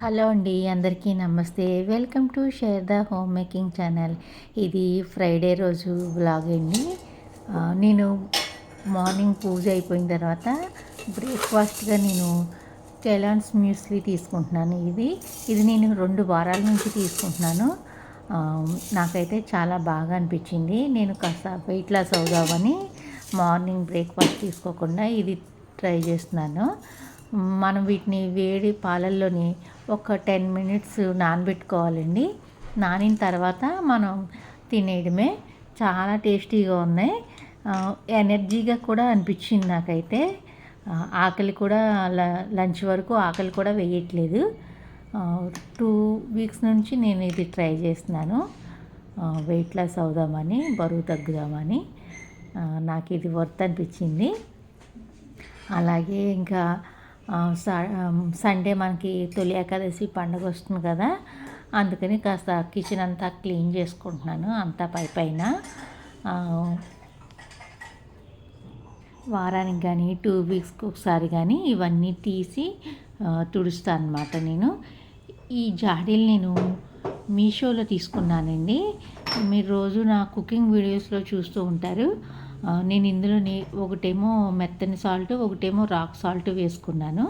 Hello అండి అందరికీ నమస్తే. Welcome to share the home making channel ఇది ఫ్రైడే రోజు బ్లాగ్ అండి. నేను మార్నింగ్ పూజ అయిపోయిన తర్వాత బ్రేక్ఫాస్ట్గా నేను కెలాన్స్ మ్యూస్లీ తీసుకుంటున్నాను ఇది. ఇది నేను రెండు వారాల నుంచి తీసుకుంటున్నాను. నాకైతే చాలా బాగా అనిపించింది. నేను కాస్త వెయిట్ లాస్ అవుదామని మార్నింగ్ బ్రేక్ఫాస్ట్ తీసుకోకుండా ఇది ట్రై చేస్తున్నాను. మనం వీటిని వేడి పాలల్లోని ఒక టెన్ మినిట్స్ నానబెట్టుకోవాలండి. నానిన తర్వాత మనం తినేయడమే చాలా టేస్టీగా ఉన్నాయి. ఎనర్జీగా కూడా అనిపించింది నాకైతే. ఆకలి కూడా ల- లంచ్ వరకు ఆకలి కూడా వేయట్లేదు. టూ వీక్స్ నుంచి నేను ఇది ట్రై చేస్తున్నాను. వెయిట్ లాస్ అవుదామని బరువు తగ్గుదామని. నాకు ఇది వర్త్ అనిపించింది. అలాగే ఇంకా సండే మనకి తొలి ఏకాదశి పండుగ వస్తుంది కదా అందుకని కాస్త కిచెన్ అంతా క్లీన్ చేసుకుంటున్నాను అంతా పై పైన. వారానికి కానీ టూ వీక్స్కి ఒకసారి కానీ ఇవన్నీ తీసి తుడుస్తాను అనమాట నేను. ఈ జాడీలు నేను మీషోలో తీసుకున్నానండి. మీరు రోజు నా కుకింగ్ వీడియోస్లో చూస్తూ ఉంటారు. నేను ఇందులోని ఒకటేమో మెత్తని సాల్ట్ ఒకటేమో రాక్ సాల్ట్ వేసుకున్నాను.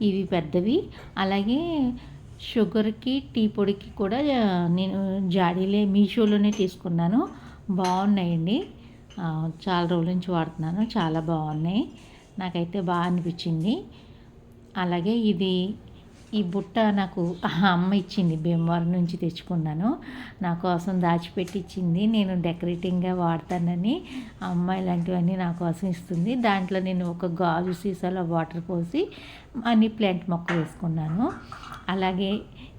ఇవి పెద్దవి. అలాగే షుగర్కి టీ పొడికి కూడా నేను జాడీలే మీషోలోనే తీసుకున్నాను. బాగున్నాయండి. చాలా రోజుల నుంచి వాడుతున్నాను. చాలా బాగున్నాయి. నాకైతే బాగా అనిపించింది. అలాగే ఇది ఈ బుట్ట నాకు అమ్మ ఇచ్చింది భీమవరం నుంచి తెచ్చుకున్నాను. నా కోసం దాచిపెట్టి ఇచ్చింది నేను డెకరేటింగ్గా వాడతానని అమ్మ అమ్మాయి ఇలాంటివన్నీ నా కోసం ఇస్తుంది. దాంట్లో నేను ఒక గాజు సీసాలో వాటర్ పోసి మనీ ప్లాంట్ మొక్క వేసుకున్నాను. అలాగే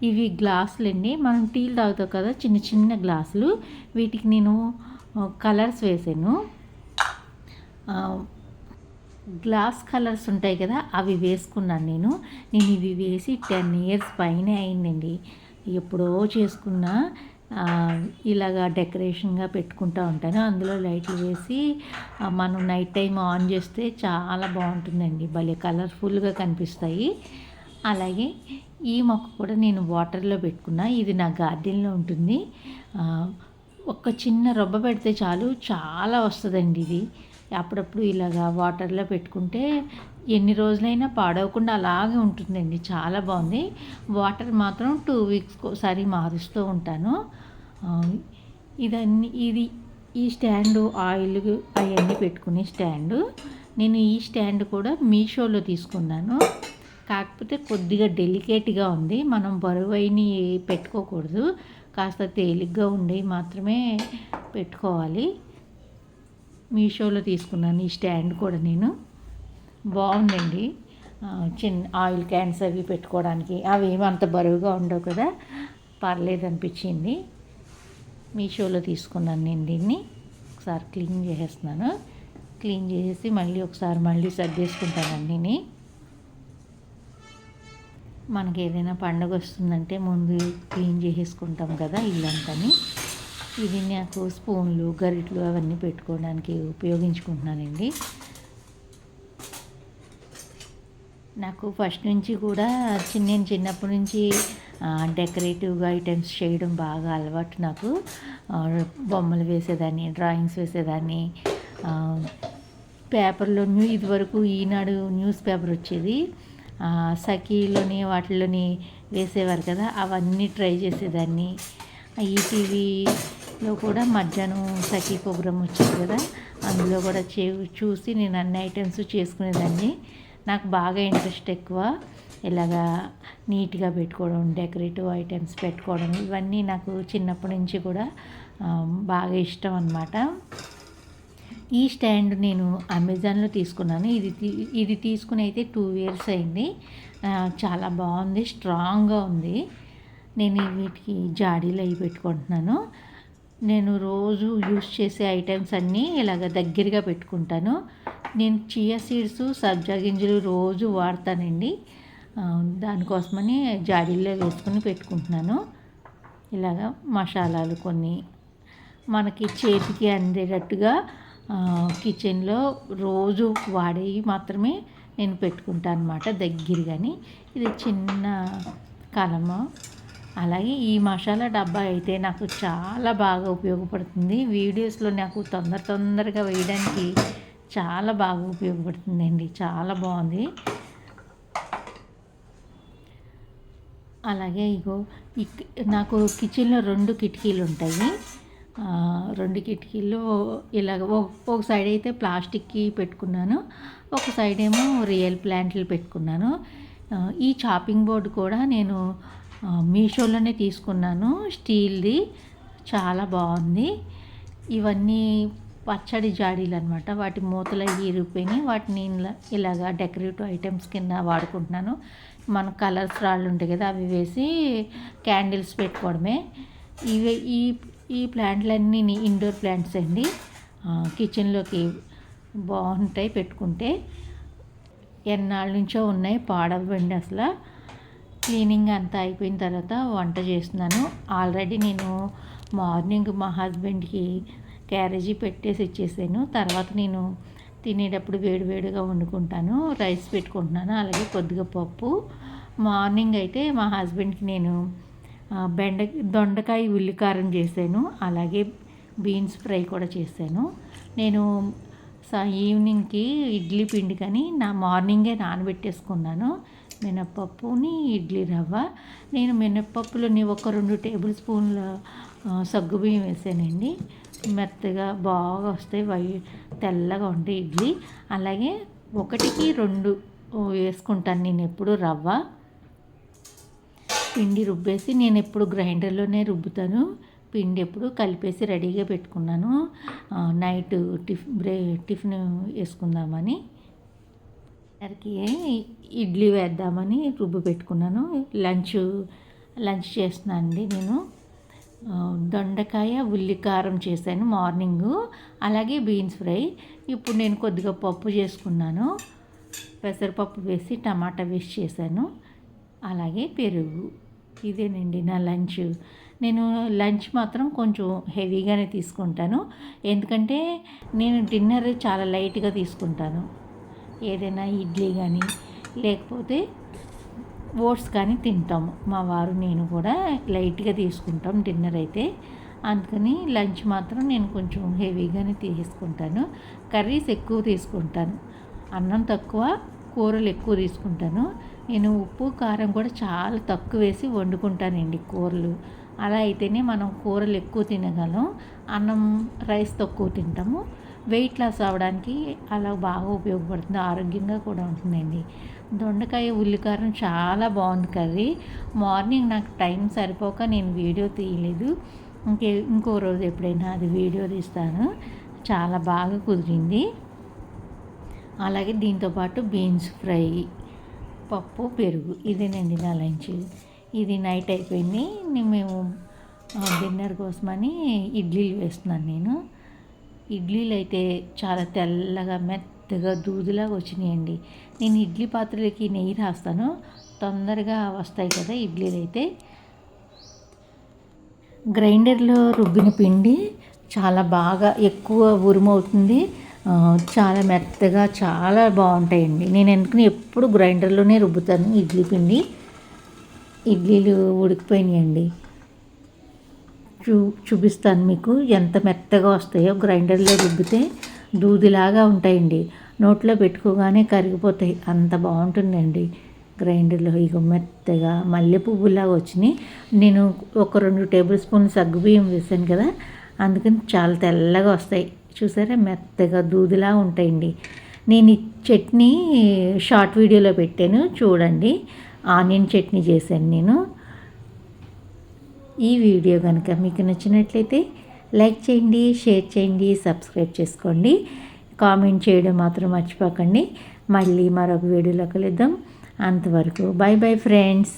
ఇవి గ్లాసులండి. మనం టీలు తాగుతాం కదా చిన్న చిన్న గ్లాసులు. వీటికి నేను కలర్స్ వేసాను. గ్లాస్ కలర్స్ ఉంటాయి కదా అవి వేసుకున్నాను నేను. నేను ఇవి వేసి టెన్ ఇయర్స్ పైనే అయిందండి. ఎప్పుడో చేసుకున్న ఇలాగా డెకరేషన్గా పెట్టుకుంటూ ఉంటాను. అందులో లైట్లు వేసి మనం నైట్ టైం ఆన్ చేస్తే చాలా బాగుంటుందండి. భలే కలర్ఫుల్గా కనిపిస్తాయి. అలాగే ఈ మొక్క కూడా నేను వాటర్లో పెట్టుకున్నా. ఇది నా గార్డెన్లో ఉంటుంది. ఒక చిన్న రొబ్బ పెడితే చాలు చాలా వస్తుందండి ఇది. అప్పుడప్పుడు ఇలాగా వాటర్లో పెట్టుకుంటే ఎన్ని రోజులైనా పాడవకుండా అలాగే ఉంటుందండి. చాలా బాగుంది. వాటర్ మాత్రం టూ వీక్స్కి ఒకసారి మారుస్తూ ఉంటాను. ఇదన్నీ ఇది ఈ స్టాండు ఆయిల్ అవన్నీ పెట్టుకునే స్టాండు. నేను ఈ స్టాండ్ కూడా మీషోలో తీసుకున్నాను. కాకపోతే కొద్దిగా డెలికేట్గా ఉంది. మనం బరువైని పెట్టుకోకూడదు. కాస్త తేలిగ్గా ఉండి మాత్రమే పెట్టుకోవాలి. మీషోలో తీసుకున్నాను ఈ స్టాండ్ కూడా నేను. బాగుందండి. చిన్న ఆయిల్ క్యాన్స్ అవి పెట్టుకోవడానికి. అవి అంత బరువుగా ఉండవు కదా. పర్లేదు అనిపించింది. మీషోలో తీసుకున్నాను నేను దీన్ని. ఒకసారి క్లీన్ చేసేస్తున్నాను. క్లీన్ చేసేసి మళ్ళీ ఒకసారి మళ్ళీ సర్దేసుకుంటాను అన్నీని. మనకి ఏదైనా పండుగ వస్తుందంటే ముందు క్లీన్ చేసేసుకుంటాం కదా ఇల్లంతని ఇది నాకు స్పూన్లు గరిట్లు అవన్నీ పెట్టుకోవడానికి ఉపయోగించుకుంటున్నానండి. నాకు ఫస్ట్ నుంచి కూడా చిన్న నేను చిన్నప్పటి నుంచి డెకరేటివ్గా ఐటమ్స్ చేయడం బాగా అలవాటు నాకు. బొమ్మలు వేసేదాన్ని డ్రాయింగ్స్ వేసేదాన్ని. పేపర్లో న్యూ ఇదివరకు ఈనాడు న్యూస్ పేపర్ వచ్చేది. సఖీలోని వాటిలోని వేసేవారు కదా అవన్నీ ట్రై చేసేదాన్ని. ఈటీవీ లో కూడా మధ్యాహ్నం సఖీ ప్రోగ్రామ్ వచ్చింది కదా అందులో కూడా చే చూసి నేను అన్ని ఐటమ్స్ చేసుకునేదాన్ని. నాకు బాగా ఇంట్రెస్ట్ ఎక్కువ. ఇలాగా నీట్గా పెట్టుకోవడం డెకరేటివ్ ఐటమ్స్ పెట్టుకోవడం ఇవన్నీ నాకు చిన్నప్పటి నుంచి కూడా బాగా ఇష్టం అన్నమాట. ఈ స్టాండ్ నేను అమెజాన్లో తీసుకున్నాను. ఇది తీ- ఇది తీసుకుని అయితే టూ ఇయర్స్ అయింది. చాలా బాగుంది స్ట్రాంగ్గా ఉంది. నేను వీటికి జాడీలు అవి పెట్టుకుంటున్నాను. నేను రోజు యూస్ చేసే ఐటమ్స్ అన్నీ ఇలాగ దగ్గరగా పెట్టుకుంటాను. నేను చియా సీడ్స్ సబ్జా గింజలు రోజు వాడతానండి. దానికోసమని జాడీల్లో వేసుకుని పెట్టుకుంటున్నాను. ఇలాగ మసాలాలు కొన్ని మనకి చేతికి అందేటట్టుగా కిచెన్లో రోజు వాడేవి మాత్రమే నేను పెట్టుకుంటాను అనమాట దగ్గరగాని. ఇది చిన్న కలము. అలాగే ఈ మసాలా డబ్బా అయితే నాకు చాలా బాగా ఉపయోగపడుతుంది. వీడియోస్లో నాకు తొందర తొందరగా వేయడానికి చాలా బాగా ఉపయోగపడుతుందండి. చాలా బాగుంది. అలాగే ఇగో నాకు కిచెన్లో రెండు కిటికీలు ఉంటాయి. రెండు కిటికీలు ఇలాగ ఒక సైడ్ అయితే ప్లాస్టిక్కి పెట్టుకున్నాను. ఒక సైడ్ ఏమో రియల్ ప్లాంట్లు పెట్టుకున్నాను. ఈ చాపింగ్ బోర్డు కూడా నేను మీషోలోనే తీసుకున్నాను. స్టీల్ది. చాలా బాగుంది. ఇవన్నీ పచ్చడి జాడీలు అనమాట వాటి మూతలు ఇరిగిపోయినాయి వాటిని ఇలాగా డెకరేటివ్ ఐటమ్స్ కింద వాడుకుంటున్నాను. మన కలర్స్ రాళ్ళు ఉంటాయి కదా అవి వేసి క్యాండిల్స్ పెట్టుకోవడమే. ఇవి ఈ ఈ ప్లాంట్లన్నీ ఇండోర్ ప్లాంట్స్ అండి. కిచెన్లోకి బాగుంటాయి పెట్టుకుంటే. ఎన్నాళ్ళ నుంచో ఉన్నాయి పాడవండి అసలు. క్లీనింగ్ అంతా అయిపోయిన తర్వాత వంట చేస్తున్నాను. ఆల్రెడీ నేను మార్నింగ్ మా హస్బెండ్కి క్యారేజీ పెట్టేసి ఇచ్చేసాను. తర్వాత నేను తినేటప్పుడు వేడివేడిగా వండుకుంటాను. రైస్ పెట్టుకుంటున్నాను. అలాగే కొద్దిగా పప్పు. మార్నింగ్ అయితే మా హస్బెండ్కి నేను బెండ దొండకాయ ఉల్లికారం చేశాను. అలాగే బీన్స్ ఫ్రై కూడా చేశాను. నేను ఈవినింగ్కి ఇడ్లీ పిండి కానీ నా మార్నింగే నానబెట్టేసుకున్నాను. మినప్పప్పుని ఇడ్లీ రవ్వ. నేను మినప్పప్పులోని ఒక రెండు టేబుల్ స్పూన్ల సగ్గుబియ్యం వేసానండి. మెత్తగా బాగా వస్తాయి వై తెల్లగా ఉంటాయి ఇడ్లీ. అలాగే ఒకటికి రెండు వేసుకుంటాను నేను ఎప్పుడు రవ్వ. పిండి రుబ్బేసి నేను ఎప్పుడు గ్రైండర్లోనే రుబ్బుతాను. పిండి ఎప్పుడు కలిపేసి రెడీగా పెట్టుకున్నాను. నైట్ టిఫ్ బ్రే టిఫిన్ వేసుకుందామని. అందరికి ఇడ్లీ వేద్దామని రుబ్బు పెట్టుకున్నాను. లంచ్ లంచ్ చేస్తున్నాను అండి నేను. దొండకాయ ఉల్లికారం చేశాను మార్నింగు. అలాగే బీన్స్ ఫ్రై. ఇప్పుడు నేను కొద్దిగా పప్పు చేసుకున్నాను. పెసరపప్పు వేసి టమాటా వేసి చేశాను. అలాగే పెరుగు. ఇదేనండి నా లంచ్. నేను లంచ్ మాత్రం కొంచెం హెవీగానే తీసుకుంటాను. ఎందుకంటే నేను డిన్నర్ చాలా లైట్గా తీసుకుంటాను. ఏదైనా ఇడ్లీ కానీ లేకపోతే ఓట్స్ కానీ తింటాము. మా వారు నేను కూడా లైట్గా తీసుకుంటాం డిన్నర్ అయితే. అందుకని లంచ్ మాత్రం నేను కొంచెం హెవీగానే తీసుకుంటాను. కర్రీస్ ఎక్కువ తీసుకుంటాను. అన్నం తక్కువ కూరలు ఎక్కువ తీసుకుంటాను. నేను ఉప్పు కారం కూడా చాలా తక్కువ వేసి వండుకుంటానండి కూరలు. అలా అయితేనే మనం కూరలు ఎక్కువ తినగలం. అన్నం రైస్ తక్కువ తింటాము. వెయిట్ లాస్ అవ్వడానికి అలా బాగా ఉపయోగపడుతుంది. ఆరోగ్యంగా కూడా ఉంటుందండి. దొండకాయ ఉల్లికారం చాలా బాగుంది కర్రీ. మార్నింగ్ నాకు టైం సరిపోక నేను వీడియో తీయలేదు. ఇంకే ఇంకో రోజు ఎప్పుడైనా అది వీడియో తీస్తాను. చాలా బాగా కుదిరింది. అలాగే దీంతోపాటు బీన్స్ ఫ్రై పప్పు పెరుగు ఇదేనండి నా లంచ్. ఇది నైట్ అయిపోయింది. మేము డిన్నర్ కోసమని ఇడ్లీలు వేస్తున్నాను నేను. ఇడ్లీలు అయితే చాలా తెల్లగా మెత్తగా దూదులాగా వచ్చినాయండి. నేను ఇడ్లీ పాత్రలకి నెయ్యి రాస్తాను. తొందరగా వస్తాయి కదా ఇడ్లీలు అయితే గ్రైండర్లో రుబ్బిన పిండి చాలా బాగా ఎక్కువ ఉరుమవుతుంది చాలా మెత్తగా చాలా బాగుంటాయండి. నేను ఎందుకని ఎప్పుడు గ్రైండర్లోనే రుబ్బుతాను ఇడ్లీ పిండి? ఇడ్లీలు ఉడికిపోయినాయండి. చూ చూపిస్తాను మీకు. ఎంత మెత్తగా వస్తాయో గ్రైండర్లో రుబ్బితే దూదిలాగా ఉంటాయండి. నోట్లో పెట్టుకోగానే కరిగిపోతాయి. అంత బాగుంటుందండి గ్రైండర్లో. ఇక మెత్తగా మల్లె పువ్వులాగా వచ్చినాయి. నేను ఒక రెండు టేబుల్ స్పూన్ సగ్గుబియ్యం వేసాను కదా అందుకని చాలా తెల్లగా వస్తాయి. చూసారా? మెత్తగా దూదిలా ఉంటాయండి. నేను ఈ చట్నీ షార్ట్ వీడియోలో పెట్టాను. చూడండి. ఆనియన్ చట్నీ చేశాను నేను. ఈ వీడియో కనుక మీకు నచ్చినట్లయితే లైక్ చేయండి షేర్ చేయండి సబ్స్క్రైబ్ చేసుకోండి. కామెంట్ చేయడం మాత్రం మర్చిపోకండి. మళ్ళీ మరొక వీడియోలో కలుద్దాం. అంతవరకు బాయ్ బాయ్ ఫ్రెండ్స్.